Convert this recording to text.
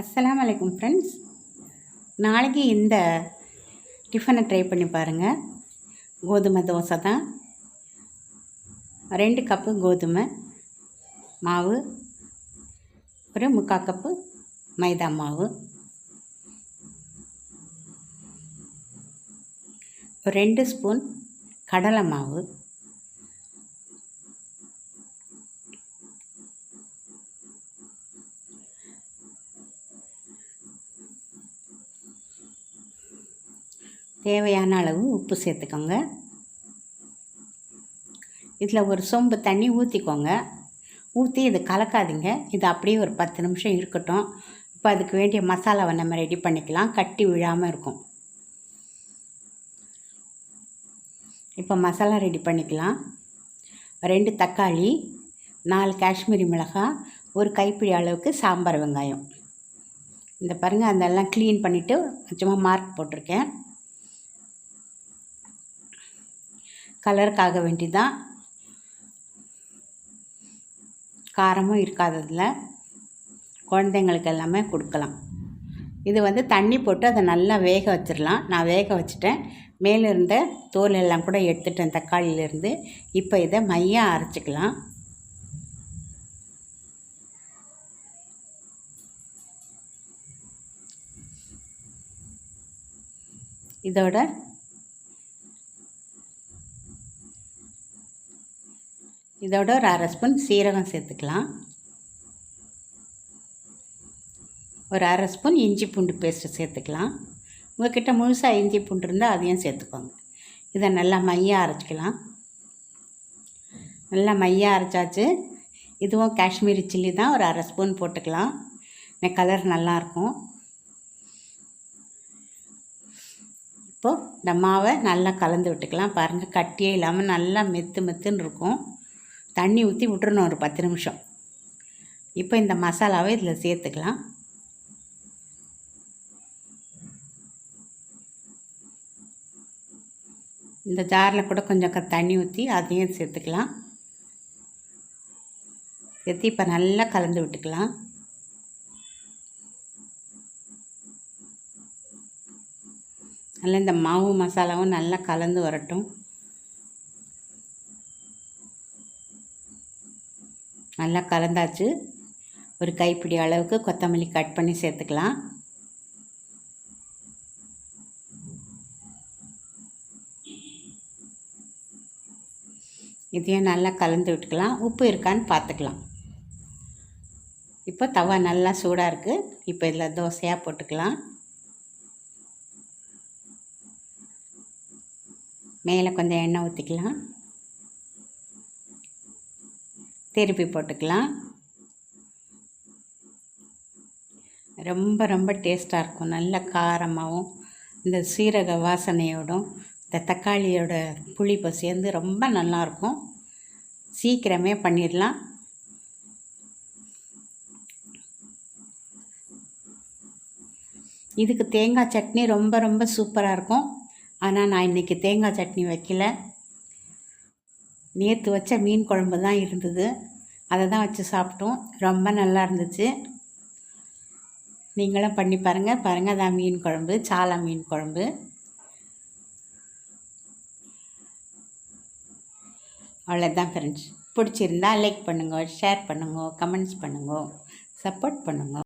அஸ்லாம் வலைக்கம் ஃப்ரெண்ட்ஸ் நாளைக்கு இந்த டிஃபனை ட்ரை பண்ணி பாருங்கள் கோதுமை தோசை தான். ரெண்டு கப்பு கோதுமை மாவு ஒரு முக்கால் கப்பு மைதா மாவு. ரெண்டு ஸ்பூன் கடலை மாவு. தேவையான அளவு உப்பு சேர்த்துக்கோங்க. இதில் ஒரு சொம்பு தண்ணி ஊற்றிக்கோங்க ஊற்றி இது கலக்காதீங்க. இது அப்படியே ஒரு பத்து நிமிஷம் இருக்கட்டும். இப்போ அதுக்கு வேண்டிய மசாலாவை நம்ம ரெடி பண்ணிக்கலாம். கட்டி விழாமல் இருக்கும். இப்போ மசாலா ரெடி பண்ணிக்கலாம். ரெண்டு தக்காளி நாலு காஷ்மீரி மிளகாய் ஒரு கைப்பிடி அளவுக்கு சாம்பார் வெங்காயம். இந்த பாருங்கள் அதெல்லாம் க்ளீன் பண்ணிவிட்டு சும்மா மார்க் போட்டிருக்கேன். கலருக்காக வேண்டி தான் காரமும் இருக்காததில். குழந்தைங்களுக்கு எல்லாமே கொடுக்கலாம். இது வந்து தண்ணி போட்டு அதை நல்லா வேக வச்சிடலாம் நான் வேக வச்சுட்டேன். மேலே இருந்த தோல் எல்லாம் கூட எடுத்துட்டேன் தக்காளியிலேருந்து. இப்போ இதை மையாக அரைச்சிக்கலாம். இதோட இதோட ஒரு அரை ஸ்பூன் சீரகம் சேர்த்துக்கலாம். ஒரு அரை ஸ்பூன் இஞ்சி பூண்டு பேஸ்ட்டு சேர்த்துக்கலாம். உங்கள்கிட்ட முழுசாக இஞ்சி பூண்டு இருந்தால் அதையும் சேர்த்துக்கோங்க. இதை நல்லா மையாக அரைச்சிக்கலாம். நல்லா மையாக அரைச்சாச்சு. இதுவும் காஷ்மீரி சில்லி தான். ஒரு அரை ஸ்பூன் போட்டுக்கலாம். கலர் நல்லாயிருக்கும். இப்போது இந்த மாவை நல்லா கலந்து விட்டுக்கலாம். பாருங்கள் கட்டியே இல்லாமல் நல்லா மெத்து மெத்துன்னு இருக்கும். தண்ணி ஊற்றி விட்டுறணும் ஒரு பத்து நிமிஷம். இப்போ இந்த மசாலாவை இதில் சேர்த்துக்கலாம். இந்த ஜாரில் கூட கொஞ்சம் தண்ணி ஊற்றி அதையும் சேர்த்துக்கலாம். சேர்த்து இப்போ நல்லா கலந்து விட்டுக்கலாம். நல்லா இந்த மாவு மசாலாவும் நல்லா கலந்து வரட்டும். நல்லா கலந்தாச்சு. ஒரு கைப்பிடி அளவுக்கு கொத்தமல்லி கட் பண்ணி சேர்த்துக்கலாம். இதையும் நல்லா கலந்து விட்டுக்கலாம். உப்பு இருக்கான்னு பார்த்துக்கலாம். இப்போ தவா நல்லா சூடாக இருக்குது இப்போ இதில் தோசையாக போட்டுக்கலாம். மேலே கொஞ்சம் எண்ணெய் ஊற்றிக்கலாம். திருப்பி போட்டுக்கலாம். ரொம்ப ரொம்ப டேஸ்ட்டாக இருக்கும். நல்ல காரமாகவும் இந்த சீரக வாசனையோடும் இந்த தக்காளியோட புளிப்பு சேர்ந்து ரொம்ப நல்லாயிருக்கும் சீக்கிரமே பண்ணிடலாம். இதுக்கு தேங்காய் சட்னி ரொம்ப ரொம்ப சூப்பராக இருக்கும். ஆனால் நான் இன்றைக்கி தேங்காய் சட்னி வைக்கல. நேற்று வச்ச மீன் குழம்பு தான் இருந்தது. அதை தான் வச்சு சாப்பிட்டோம். ரொம்ப நல்லா இருந்துச்சு. நீங்களும் பண்ணி பாருங்கள் பாருங்கள் அதான் மீன் குழம்பு சாலா மீன் குழம்பு. அவ்வளோதான் ஃப்ரெண்ட்ஸ் பிடிச்சிருந்தா லைக் பண்ணுங்க ஷேர் பண்ணுங்கள் கமெண்ட்ஸ் பண்ணுங்க. சப்போர்ட் பண்ணுங்க.